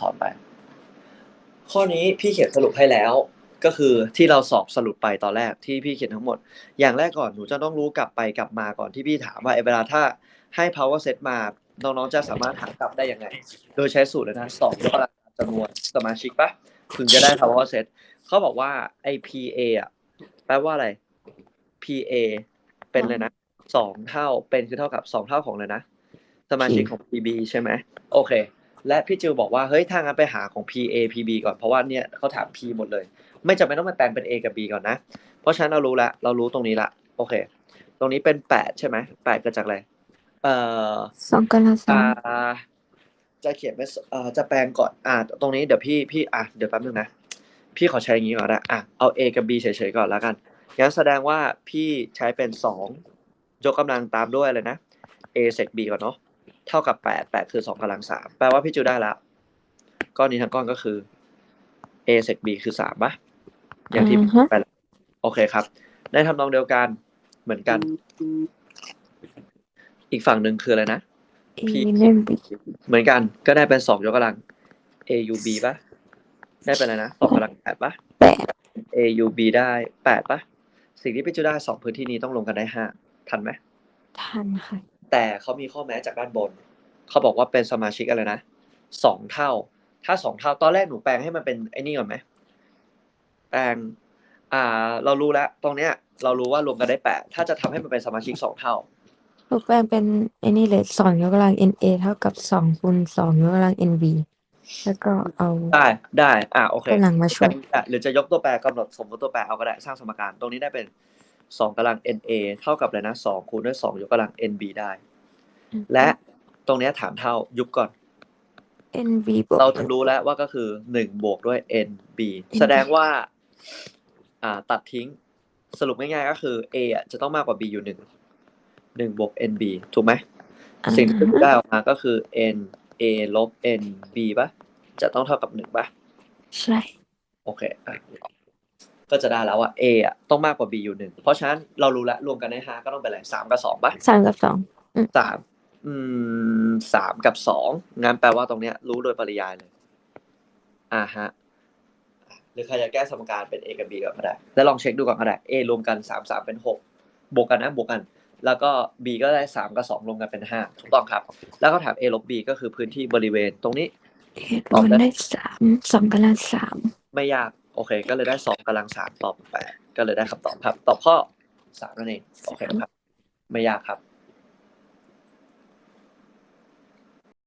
สอนไป ข้อนี้พี่เขียนสรุปให้แล้ว ก็คือที่เราสอบสรุปไปตอนแรกที่พี่เขียนทั้งหมด อย่างแรกก่อนหนูจะต้องรู้กลับไปกลับมาก่อนที่พี่ถามว่าไอเวลาถ้าให้ power set มาน้องๆจะสามารถหากลับได้ยังไง โดยใช้สูตรเลยนะสองยกกำลังจำนวนสมาชิกปะถึงจะได้ power set เขาบอกว่าไอ PA อะแปลว่าอะไร PA เป็นเลยนะสองเท่าเป็นคือเท่ากับสองเท่าของเลยนะ สมาชิกของ PB ใช่ไหมโอเค และพี่จิวบอกว่าเฮ้ยถ้างั้นไปหาของ PA PB ก่อนเพราะว่าเนี่ยเขาถาม P หมดเลย ไม่จำเป็นต้องมาแปลงเป็น A กับ B ก่อนนะ เพราะฉะนั้นเรารู้ละเรารู้ตรงนี้ละโอเค ตรงนี้เป็นแปดใช่ไหมแปดเกิดจากอะไรเอ่อสองกำลังสาอ่ามจะเขียนไม่สเอ่อจะแปลงก่อนอ่าตรงนี้เดี๋ยวพี่พี่อะเดี๋ยวแป๊บนึงนะพี่ขอใช้อย่างนี้ก่อนนะอะเอา A กับ B เฉยๆก่อนแล้วกันงั้นแสดงว่าพี่ใช้เป็นสองยกกำลังตามด้วยเลยนะ A เสก B ก่อนเนาะ เท่ากับแปดแปดคือสองกำลังสามแปลว่าพี่จูได้ละก้อนนี้ทั้งก้อนก็คือ A เสก B คือสามปะอย่างที่อือฮะไปแล้วโอเคครับในทำนองเดียวกันเหมือนกัน อีกฝั่งหนึ่งคืออะไรนะเอ P เล่นบีเหมือนกันก็ได้เป็นสองยกกำลัง A U B ปะได้เป็นอะไรนะสองกำลังแปดปะแปด A U B ได้แปดปะสิ่งที่พี่จูได้สองพื้นที่นี้ต้องลงกันได้ห้าทันไหมทันค่ะ แต่เขามีข้อแม้จากด้านบน เขาบอกว่าเป็นสมาชิกอะไรนะสองเท่า ถ้าสองเท่าตอนแรกหนูแปลงให้มันเป็นไอ้นี่ก่อนไหมแปลงอ่า เรารู้แล้ว ตรงเนี้ย เรารู้ว่ารวมกันได้แปดถ้าจะทำให้มันเป็นสมาชิกสองเท่ารูปแปลงเป็นไอ้นี่เลยสองยกกำลัง NA เท่ากับสองคูณสองยกกำลัง NB แล้วก็เอาได้ได้ อ่าโอเคกำลังมาช่วยอะหรือจะยกตัวแปรกำหนดสมมติตัวแปรเอาก็ได้สร้างสมการตรงนี้ได้เป็น สองกำลัง NA เท่ากับอะไรนะสองคูณด้วยสองยกกำลัง NB ได้ และตรงเนี้ยถามเท่ายุบก่อน NB บวกเราจะรู้แล้วว่าก็คือหนึ่งบวกด้วย NB แสดงว่าอ่าตัดทิ้งสรุปง่ายๆก็คือ A อะจะต้องมากกว่า B อยู่หนึ่งหนึ่งบวก NB ถูกไหมอ่าสิ่งที่ได้ออกมาก็คือ N A ลบ NB ปะจะต้องเท่ากับหนึ่งปะใช่ โอเคอะ ก็จะได้แล้วว่า A อะต้องมากกว่า B อยู่หนึ่งเพราะฉะนั้นเรารู้แล้วรวมกันได้ห้าก็ต้องเป็นอะไรสามกับสองปะสามกับสองสามอืมสามกับสองงั้นแปลว่าตรงเนี้ย รู้โดยปริยายเลยอ่าฮะหรือใครจะแก้สมการเป็น A กับ B ก่อนก็ได้แล้วลองเช็คดูก่อนก็ได้ A รวมกันสามสามเป็นหกบวกกันนะบวกกัน แล้วก็ B ก็ได้สามกับสองรวมกันเป็นห้าถูกต้องครับ แล้วก็ถาม A ลบ B ก็คือพื้นที่บริเวณตรงนี้เอรวมได้สามสองกำลังสามไม่ยาก โอเค ก็เลยได้สองกำลังสามตอบแปดก็เลยได้คำตอบครับ ตอบข้อสามนั่นเองโอเคครับ ไม่ยากครับ